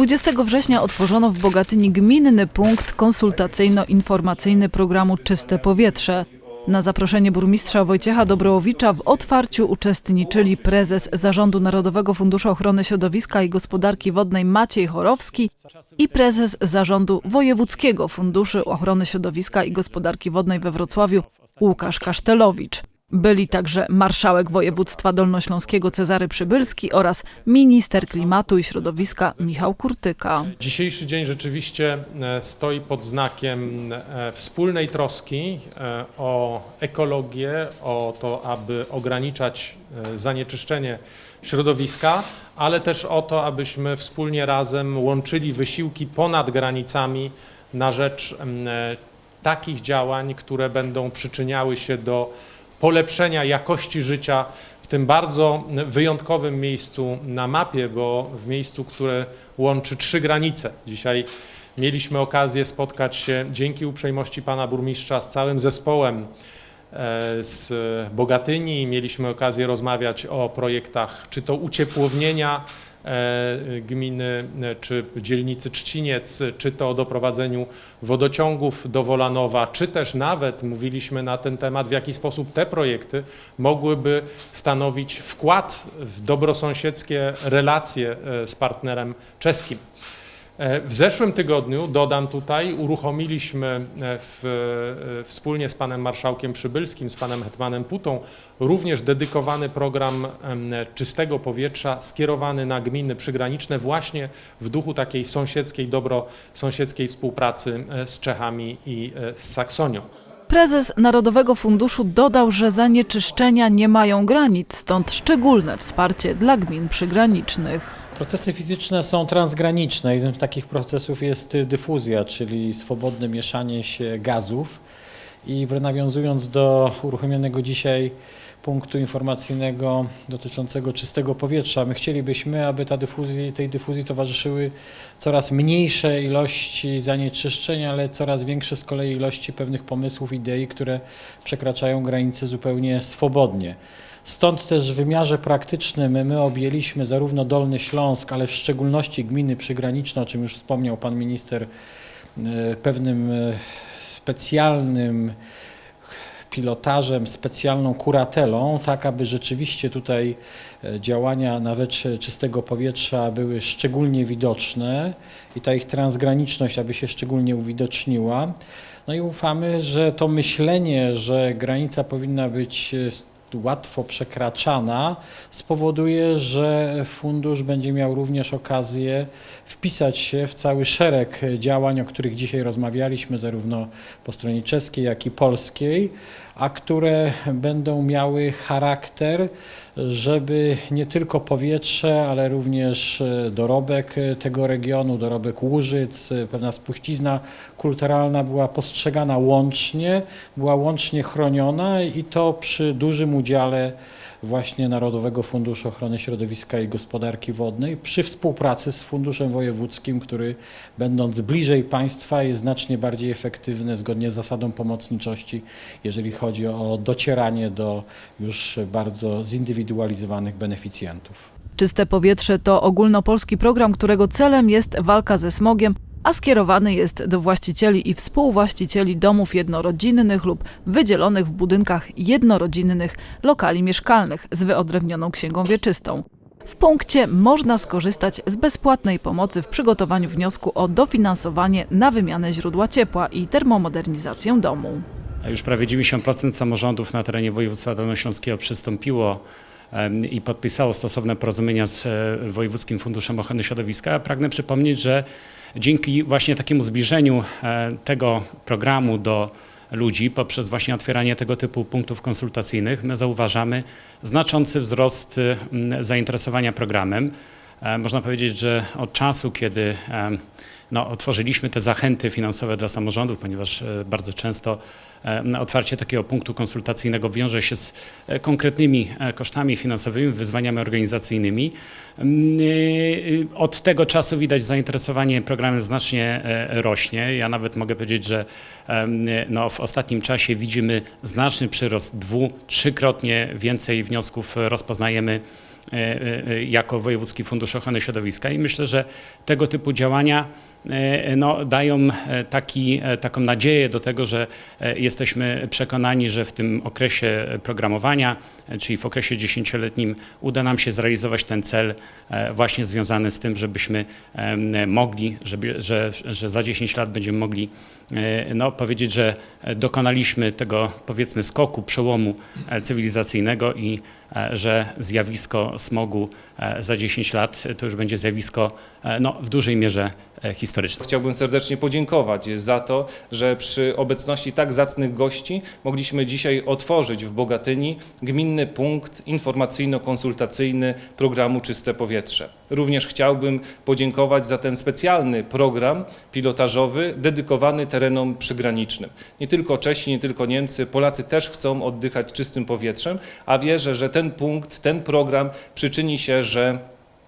20 września otworzono w Bogatyni gminny punkt konsultacyjno-informacyjny programu Czyste Powietrze. Na zaproszenie burmistrza Wojciecha Dobrołowicza w otwarciu uczestniczyli prezes Zarządu Narodowego Funduszu Ochrony Środowiska i Gospodarki Wodnej Maciej Chorowski i prezes Zarządu Wojewódzkiego Funduszu Ochrony Środowiska i Gospodarki Wodnej we Wrocławiu Łukasz Kasztelowicz. Byli także marszałek województwa dolnośląskiego Cezary Przybylski oraz minister klimatu i środowiska Michał Kurtyka. Dzisiejszy dzień rzeczywiście e, stoi pod znakiem e, wspólnej troski e, o ekologię, o to, aby ograniczać zanieczyszczenie środowiska, ale też o to, abyśmy wspólnie razem łączyli wysiłki ponad granicami na rzecz takich działań, które będą przyczyniały się do polepszenia jakości życia w tym bardzo wyjątkowym miejscu na mapie, bo w miejscu, które łączy trzy granice. Dzisiaj mieliśmy okazję spotkać się dzięki uprzejmości pana burmistrza z całym zespołem e, z Bogatyni. Mieliśmy okazję rozmawiać o projektach czy to uciepłownienia gminy, e, czy dzielnicy Trzciniec, czy to o doprowadzeniu wodociągów do Wolanowa, czy też nawet mówiliśmy na ten temat, w jaki sposób te projekty mogłyby stanowić wkład w dobrosąsiedzkie relacje e, z partnerem czeskim. E, W zeszłym tygodniu, dodam tutaj, uruchomiliśmy e, w, e, wspólnie z panem marszałkiem Przybylskim, z panem hetmanem Putą, również dedykowany program czystego powietrza skierowany na gminy przygraniczne właśnie w duchu takiej sąsiedzkiej, dobrosąsiedzkiej współpracy e, z Czechami i z Saksonią. Prezes Narodowego Funduszu dodał, że zanieczyszczenia nie mają granic, stąd szczególne wsparcie dla gmin przygranicznych. Procesy fizyczne są transgraniczne. Jednym z takich procesów jest dyfuzja, czyli swobodne mieszanie się gazów. I nawiązując do uruchomionego dzisiaj punktu informacyjnego dotyczącego czystego powietrza, my chcielibyśmy, aby ta dyfuzji, tej dyfuzji towarzyszyły coraz mniejsze ilości zanieczyszczeń, ale coraz większe z kolei ilości pewnych pomysłów, idei, które przekraczają granice zupełnie swobodnie. Stąd też w wymiarze praktycznym my objęliśmy zarówno Dolny Śląsk, ale w szczególności gminy przygraniczne, o czym już wspomniał pan minister, e, pewnym e, specjalnym pilotażem, specjalną kuratelą, tak aby rzeczywiście tutaj e, działania na rzecz czystego powietrza były szczególnie widoczne i ta ich transgraniczność aby się szczególnie uwidoczniła. No i ufamy, że to myślenie, że granica powinna być e, łatwo przekraczana, spowoduje, że fundusz będzie miał również okazję wpisać się w cały szereg działań, o których dzisiaj rozmawialiśmy, zarówno po stronie czeskiej, jak i polskiej, a które będą miały charakter, żeby nie tylko powietrze, ale również e, dorobek e, tego regionu, dorobek Łużyc, e, pewna spuścizna kulturalna była postrzegana łącznie, była łącznie chroniona i to przy dużym udziale właśnie Narodowego Funduszu Ochrony Środowiska i Gospodarki Wodnej przy współpracy z Funduszem Wojewódzkim, który będąc bliżej państwa jest znacznie bardziej efektywny zgodnie z zasadą pomocniczości, jeżeli chodzi o docieranie do już bardzo zindywidualizowanych beneficjentów. Czyste powietrze to ogólnopolski program, którego celem jest walka ze smogiem, a skierowany jest do właścicieli i współwłaścicieli domów jednorodzinnych lub wydzielonych w budynkach jednorodzinnych lokali mieszkalnych z wyodrębnioną księgą wieczystą. W punkcie można skorzystać z bezpłatnej pomocy w przygotowaniu wniosku o dofinansowanie na wymianę źródła ciepła i termomodernizację domu. Już prawie 90% samorządów na terenie województwa dolnośląskiego przystąpiło i podpisało stosowne porozumienia z e, Wojewódzkim Funduszem Ochrony Środowiska. Pragnę przypomnieć, że dzięki właśnie takiemu zbliżeniu e, tego programu do ludzi poprzez właśnie otwieranie tego typu punktów konsultacyjnych my zauważamy znaczący wzrost e, m, zainteresowania programem. E, Można powiedzieć, że od czasu, kiedy em, no, otworzyliśmy te zachęty finansowe dla samorządów, ponieważ e, bardzo często e, otwarcie takiego punktu konsultacyjnego wiąże się z e, konkretnymi e, kosztami finansowymi, wyzwaniami organizacyjnymi. Mm, e, Od tego czasu widać zainteresowanie programem znacznie e, rośnie. Ja nawet mogę powiedzieć, że no, w ostatnim czasie widzimy znaczny przyrost, dwu, trzykrotnie więcej wniosków rozpoznajemy e, e, jako Wojewódzki Fundusz Ochrony Środowiska i myślę, że tego typu działania e, no, dają e, taki, e, taką nadzieję do tego, że e, jesteśmy przekonani, że w tym okresie programowania, e, czyli w okresie dziesięcioletnim uda nam się zrealizować ten cel e, właśnie związany z tym, żebyśmy mogli, żeby, że, że za 10 lat będziemy mogli e, no, powiedzieć, że dokonaliśmy tego powiedzmy skoku, przełomu e, cywilizacyjnego i e, że zjawisko smogu e, za 10 lat to już będzie zjawisko e, no, w dużej mierze e, historyczne. Chciałbym serdecznie podziękować za to, że przy obecności tak zacnych gości mogliśmy dzisiaj otworzyć w Bogatyni gminny punkt informacyjno-konsultacyjny programu Czyste Powietrze. Również chciałbym podziękować za ten specjalny program pilotażowy dedykowany terenom przygranicznym. Nie tylko Czesi, nie tylko Niemcy, Polacy też chcą oddychać czystym powietrzem, a wierzę, że ten punkt, ten program przyczyni się, że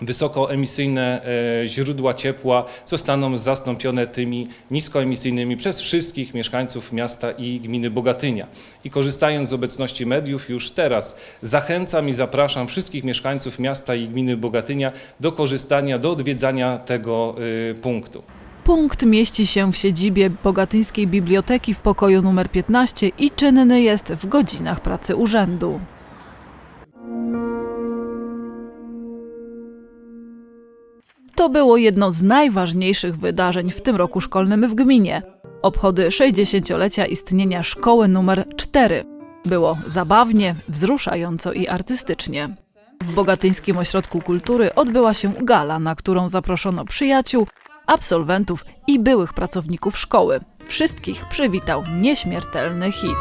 wysokoemisyjne e, źródła ciepła zostaną zastąpione tymi niskoemisyjnymi przez wszystkich mieszkańców miasta i gminy Bogatynia. I korzystając z obecności mediów już teraz zachęcam i zapraszam wszystkich mieszkańców miasta i gminy Bogatynia do korzystania, do odwiedzania tego e, punktu. Punkt mieści się w siedzibie Bogatyńskiej Biblioteki w pokoju numer 15 i czynny jest w godzinach pracy urzędu. To było jedno z najważniejszych wydarzeń w tym roku szkolnym w gminie. Obchody 60-lecia istnienia szkoły numer 4. Było zabawnie, wzruszająco i artystycznie. W Bogatyńskim Ośrodku Kultury odbyła się gala, na którą zaproszono przyjaciół, absolwentów i byłych pracowników szkoły. Wszystkich przywitał nieśmiertelny hit.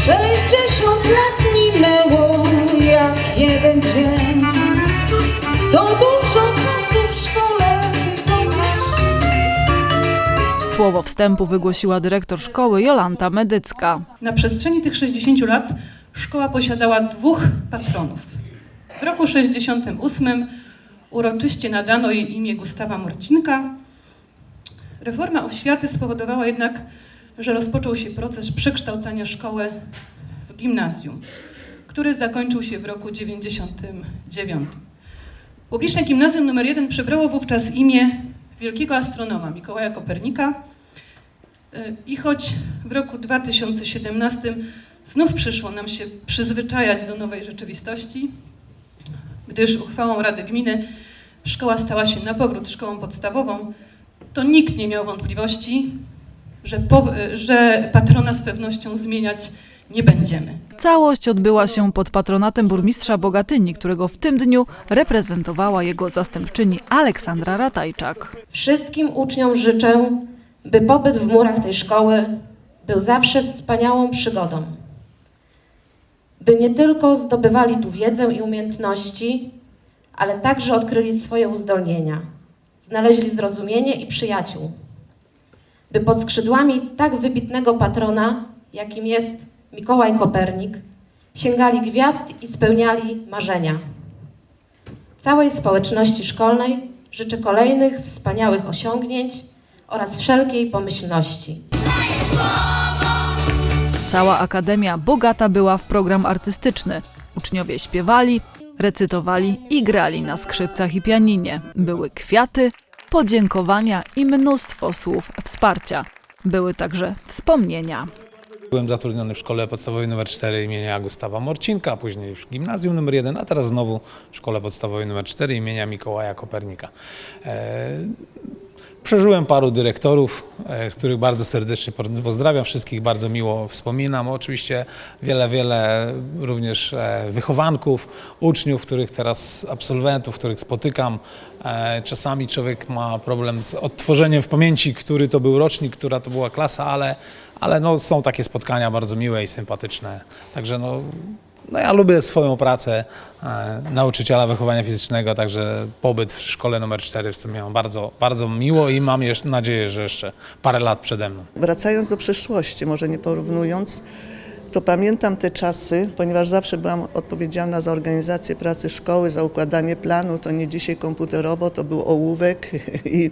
60 lat minęło jak jeden dzień. To Słowo wstępu wygłosiła dyrektor szkoły Jolanta Medycka. Na przestrzeni tych 60 lat szkoła posiadała dwóch patronów. W roku 68 uroczyście nadano jej imię Gustawa Morcinka. Reforma oświaty spowodowała jednak, że rozpoczął się proces przekształcania szkoły w gimnazjum, który zakończył się w roku 99. Publiczne gimnazjum nr 1 przybrało wówczas imię wielkiego astronoma Mikołaja Kopernika, i choć w roku 2017 znów przyszło nam się przyzwyczajać do nowej rzeczywistości, gdyż uchwałą Rady Gminy szkoła stała się na powrót szkołą podstawową, to nikt nie miał wątpliwości, że, po, że patrona z pewnością zmieniać nie będziemy. Całość odbyła się pod patronatem burmistrza Bogatyni, którego w tym dniu reprezentowała jego zastępczyni Aleksandra Ratajczak. Wszystkim uczniom życzę, by pobyt w murach tej szkoły był zawsze wspaniałą przygodą. By nie tylko zdobywali tu wiedzę i umiejętności, ale także odkryli swoje uzdolnienia, znaleźli zrozumienie i przyjaciół. By pod skrzydłami tak wybitnego patrona, jakim jest Mikołaj Kopernik, sięgali gwiazd i spełniali marzenia. Całej społeczności szkolnej życzę kolejnych wspaniałych osiągnięć oraz wszelkiej pomyślności. Cała akademia bogata była w program artystyczny. Uczniowie śpiewali, recytowali i grali na skrzypcach i pianinie. Były kwiaty, podziękowania i mnóstwo słów wsparcia. Były także wspomnienia. Byłem zatrudniony w szkole podstawowej nr 4 imienia Gustawa Morcinka, później w gimnazjum nr 1, a teraz znowu w szkole podstawowej nr 4 imienia Mikołaja Kopernika. Przeżyłem paru dyrektorów, e, których bardzo serdecznie pozdrawiam, wszystkich bardzo miło wspominam. Oczywiście wiele, wiele również e, wychowanków, uczniów, których teraz, absolwentów, których spotykam. E, Czasami człowiek ma problem z odtworzeniem w pamięci, który to był rocznik, która to była klasa, ale, ale no, są takie spotkania bardzo miłe i sympatyczne. Także no, no ja lubię swoją pracę e, nauczyciela wychowania fizycznego, także pobyt w szkole numer 4 w tym miałem bardzo, bardzo miło i mam jeszcze nadzieję, że jeszcze parę lat przede mną. Wracając do przeszłości, może nie porównując, to pamiętam te czasy, ponieważ zawsze byłam odpowiedzialna za organizację pracy szkoły, za układanie planu, to nie dzisiaj komputerowo, to był ołówek i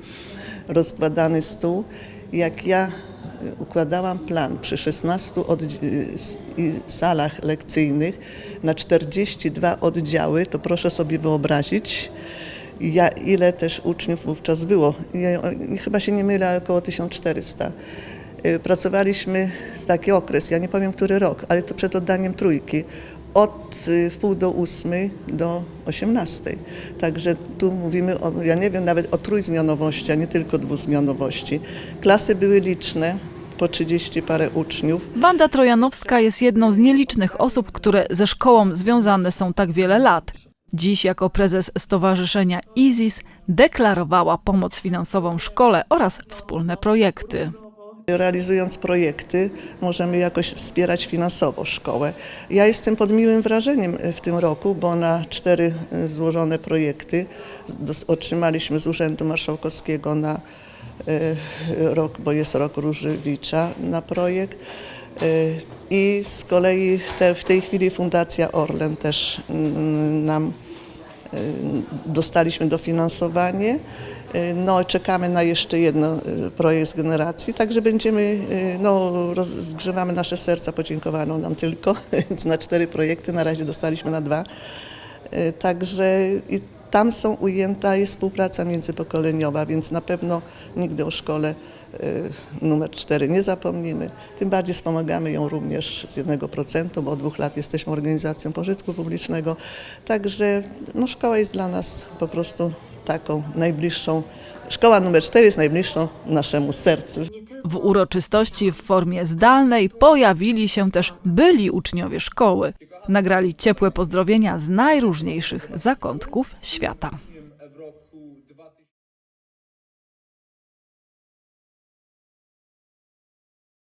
rozkładany stół. Jak ja układałam plan przy 16 oddzie- s- i salach lekcyjnych na 42 oddziały, to proszę sobie wyobrazić, ja, ile też uczniów wówczas było. Ja, chyba się nie mylę, około 1400. Y, Pracowaliśmy taki okres, ja nie powiem który rok, ale to przed oddaniem trójki, od y, wpół do ósmej do osiemnastej. Także tu mówimy, o, ja nie wiem, nawet o trójzmianowości, a nie tylko dwuzmianowości. Klasy były liczne, po 30 parę uczniów. Wanda Trojanowska jest jedną z nielicznych osób, które ze szkołą związane są tak wiele lat. Dziś jako prezes Stowarzyszenia IZIS deklarowała pomoc finansową szkole oraz wspólne projekty. Realizując projekty, możemy jakoś wspierać finansowo szkołę. Ja jestem pod miłym wrażeniem w tym roku, bo na cztery y, złożone projekty otrzymaliśmy z Urzędu Marszałkowskiego na rok, bo jest rok Różewicza na projekt. Y, I z kolei te, w tej chwili Fundacja Orlen też mm, nam y, dostaliśmy dofinansowanie. Y, No, czekamy na jeszcze jedno y, projekt z generacji, także będziemy, y, no, roz, zgrzewamy nasze serca, podziękowano nam tylko, więc na cztery projekty, na razie dostaliśmy na dwa. Y, Także tam są ujęta jest współpraca międzypokoleniowa, więc na pewno nigdy o szkole y, numer cztery nie zapomnimy. Tym bardziej wspomagamy ją również z 1%, bo od dwóch lat jesteśmy organizacją pożytku publicznego. Także no, szkoła jest dla nas po prostu taką najbliższą. Szkoła numer cztery jest najbliższą naszemu sercu. W uroczystości w formie zdalnej pojawili się też byli uczniowie szkoły. Nagrali ciepłe pozdrowienia z najróżniejszych zakątków świata.